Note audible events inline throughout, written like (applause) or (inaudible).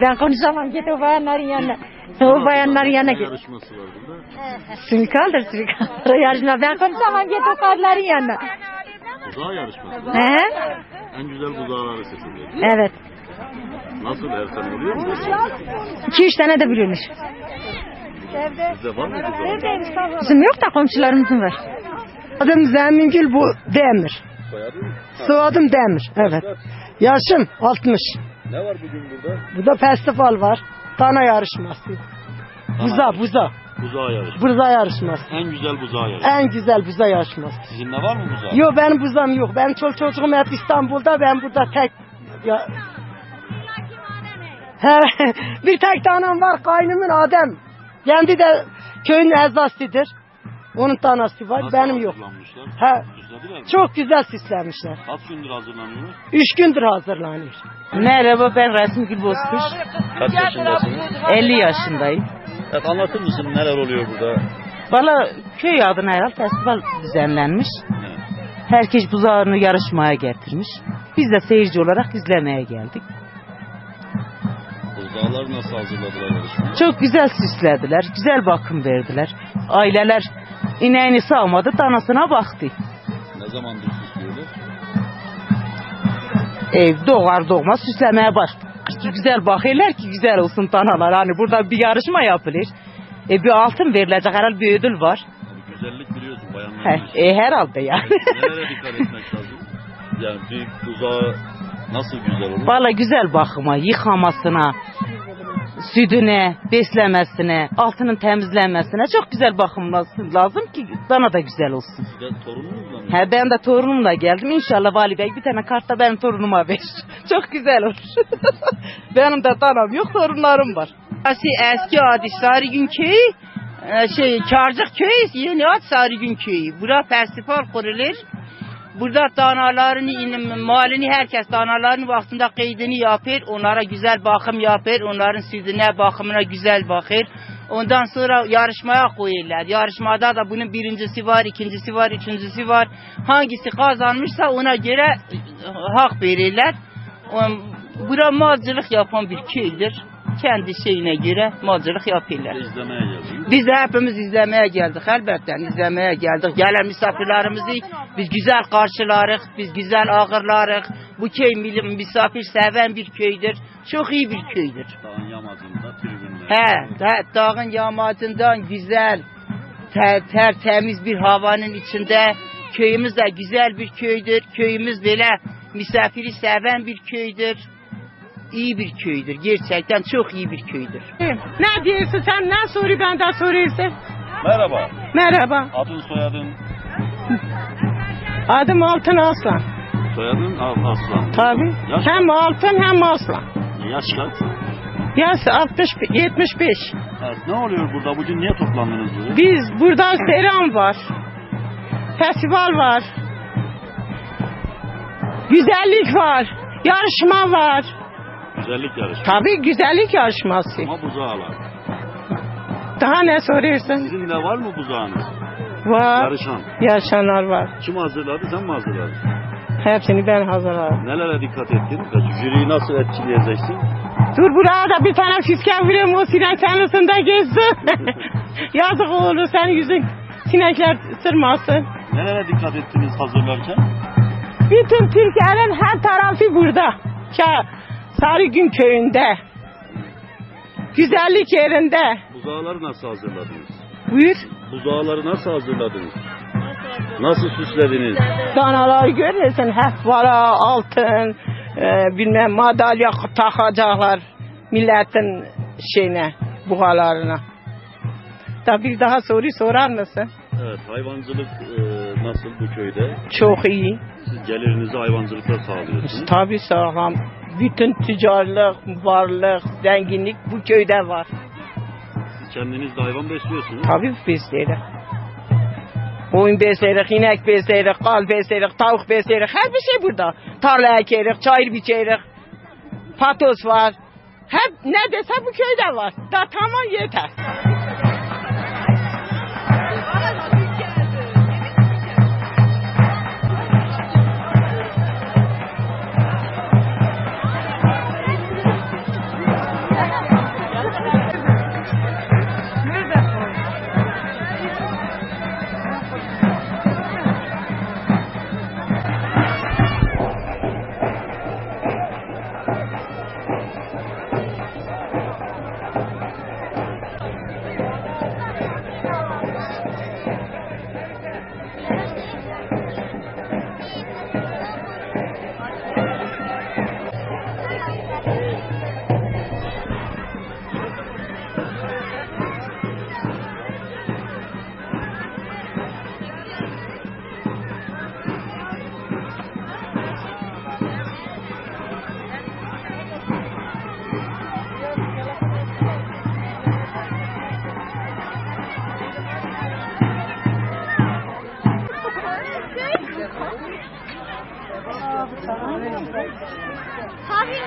Ben konuşamam git o bayanların yanına. O bayanların yanına git. yarışması var burada. Sülkaldır (laughs) yarışma. Ben konuşamam git o kadınların yanına. Buzağı yarışması. He? En güzel buzağları seçiliyor. Evet. Nasıl her sene oluyor mu? İki üç tane de biliyormuş. Bizde var mı buzağı? Bizim yok da komşularımızın var. Adım Zemmingül bu Demir. Soyadın? Soyadım Demir. Evet. Yaşım 60. Ne var bugün burada? Burada festival var. Tana yarışması. Buza buza. Buzağı yarışması. Buza yarışması. En güzel buzağı yarışması. En güzel buza yarışması. Sizin de var mı buzağı? Yok benim buzam yok. Benim çoluk çocuğum hep İstanbul'da. Ben burada tek... Ya... (laughs) Bir tek tanım var kaynımın Adem. Kendi de köyün ezasıdır. Onun tanesi var. Nasıl benim yok. hazırlanmışlar? He, Süslediler mi? çok güzel süslemişler. Kaç gündür hazırlanıyor? Üç gündür hazırlanıyor. Merhaba ben Rasim Gül Bozkuş. Kaç yaşındasınız? 50 yaşındayım. Evet anlatır mısın neler oluyor burada? Valla köy adına herhalde festival düzenlenmiş. Evet. Herkes buzağını yarışmaya getirmiş. Biz de seyirci olarak izlemeye geldik. Buzağlar nasıl hazırladılar yarışmayı? Çok güzel süslediler, güzel bakım verdiler. Aileler ineğini sağmadı, danasına baktı. Ne zamandır süslüyorlar? Ev doğar doğmaz süslemeye başladı. Güzel bakıyorlar ki güzel olsun danalar. Hani burada bir yarışma yapılır. E bir altın verilecek herhalde bir ödül var. Abi güzellik biliyorsun bayanlar. He, e, herhalde yani. Nelere dikkat etmek lazım? Yani bir buzağı nasıl güzel olur? Valla güzel bakıma, yıkamasına, sütüne, beslemesine, altının temizlenmesine çok güzel bakılması lazım ki dana da güzel olsun. Siz de torununuzla mı? He ben de torunumla geldim. İnşallah vali bey bir tane kartta benim torunuma ver. (laughs) çok güzel olur. (laughs) benim de danam yok, torunlarım var. Burası eski adı Sarıgün köyü. Ee, şey Karcık köyü, yeni ad Sarıgün köyü. Burada festival kurulur. Burada danalarını, malini herkes danaların vaktinde kaydını yapar. Onlara güzel bakım yapar. Onların sütüne, bakımına güzel bakır. Ondan sonra yarışmaya koyarlar. Yarışmada da bunun birincisi var, ikincisi var, üçüncüsü var. Hangisi kazanmışsa ona göre hak verirler. Bura malcılık yapan bir köydür. Kendi şeyine göre malcılık yapıyorlar. İzlemeye. Biz de hepimiz izlemeye geldik elbette. izlemeye geldik. Gelen misafirlerimizi biz güzel karşılarız, biz güzel ağırlarız. Bu köy misafir seven bir köydür. Çok iyi bir köydür. Dağın yamacında tribünler. He, da, dağın yamacından güzel, ter, tertemiz bir havanın içinde. Köyümüz de güzel bir köydür. Köyümüz böyle misafiri seven bir köydür. İyi bir köydür. Gerçekten çok iyi bir köydür. Ne diyorsun sen? Ne soru benden soruyorsun? Merhaba. Merhaba. Adın soyadın? Adım Altın Aslan. Soyadın Al- Aslan. Tabii. Yaş, Hem altın hem aslan. yaş kaç? Yaş 60, 75. Evet, ne oluyor burada? Bugün niye toplandınız buraya? Biz burada seram var. Festival var. Güzellik var. Yarışma var. Güzellik yarışı. Tabii güzellik yarışması. Ama buzağlar. Daha ne soruyorsun? Sizin de var mı buzağınız? Var. Yarışan. Yaşanar var. Kim hazırladı? Sen mi hazırladın? Hepsini ben hazırladım. Nelere dikkat ettin? Jüriyi nasıl etkileyeceksin? Dur buraya da bir tane fiske vurayım o sinek üstünde gezsin. (laughs) Yazık olur senin yüzün sinekler ısırmasın. Nelere dikkat ettiniz hazırlarken? Bütün Türkiye'nin her tarafı burada. Ka Sarıgün köyünde. Güzellik yerinde. Buzağları nasıl hazırladınız? Buyur. Buzağları nasıl hazırladınız? Nasıl süslediniz? Danalar görüyorsun hep var ha, altın, e, bilmem madalya takacaklar milletin şeyine, buğalarına. Da bir daha soru sorar mısın? Evet, hayvancılık e, nasıl bu köyde? Çok iyi. Siz gelirinizi hayvancılıkla sağlıyorsunuz. Tabii sağlam. Bütün ticarlık, varlık, zenginlik bu köyde var. Siz kendiniz de hayvan besliyorsunuz. Tabii bizlere. Koyun besleyirik, inek besleyirik, kal besleyirik, tavuk besleyirik. Her bir şey burada. Tarla ekerik, çayır biçerik. Patos var. Hep ne dese bu köyde var. Da tamam yeter.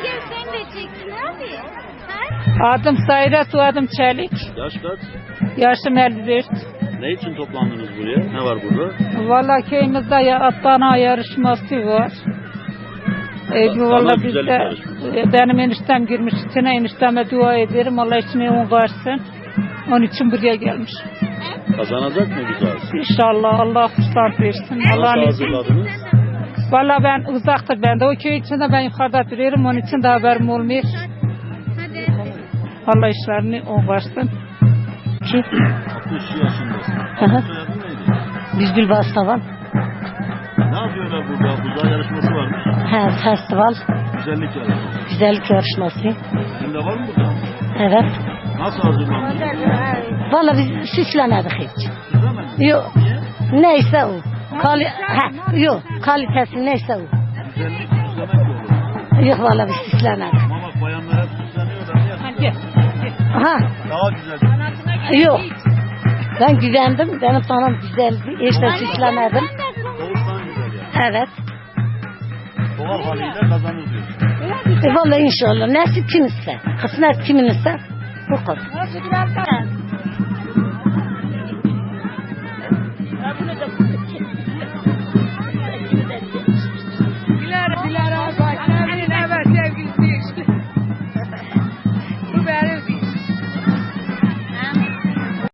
Gel sen de çeksin abi. Ha? Adım Sayra, soyadım Çelik. Yaş kaç? Yaşım 54. Ne için toplandınız buraya? Ne var burada? Valla köyümüzde ya Adana yarışması var. E, Adana valla biz de, e, benim eniştem girmiş içine enişteme dua ederim. Allah içine on varsın. Onun için buraya gelmiş. Kazanacak mı güzel? İnşallah Allah fırsat versin. Allah'ın izniyle. Valla ben uzaktır ben de o köy içinde ben yukarıda duruyorum. Onun için de haberim olmuyor. Allah işlerini on varsın. 60 yaşındasın. Bülbül Bastavan. Ne yapıyorlar burada? Buzağı yarışması varmış. He, festival. Güzellik yarışması. Güzellik yarışması. Sizin de var mı burada? Evet. Nasıl hazırlandınız? Valla biz süslemedik hiç. Süslemediniz. Yok. Neyse o. Kali ha, yok. Kalitesi neyse o. Güzellik süslemek de olur. Yok valla biz süslemedik. Ama bak bayanlar hep süsleniyorlar. Niye? Ha, Daha güzel. yok. Ben güvendim. Benim tanım güzeldi. Hiç de süslemedim. Doğuştan güzel yani. Evet. Doğal haliyle kazanır diyorsun. E valla inşallah. Nasip kiminse. Kısmet kiminse. Bu kadar.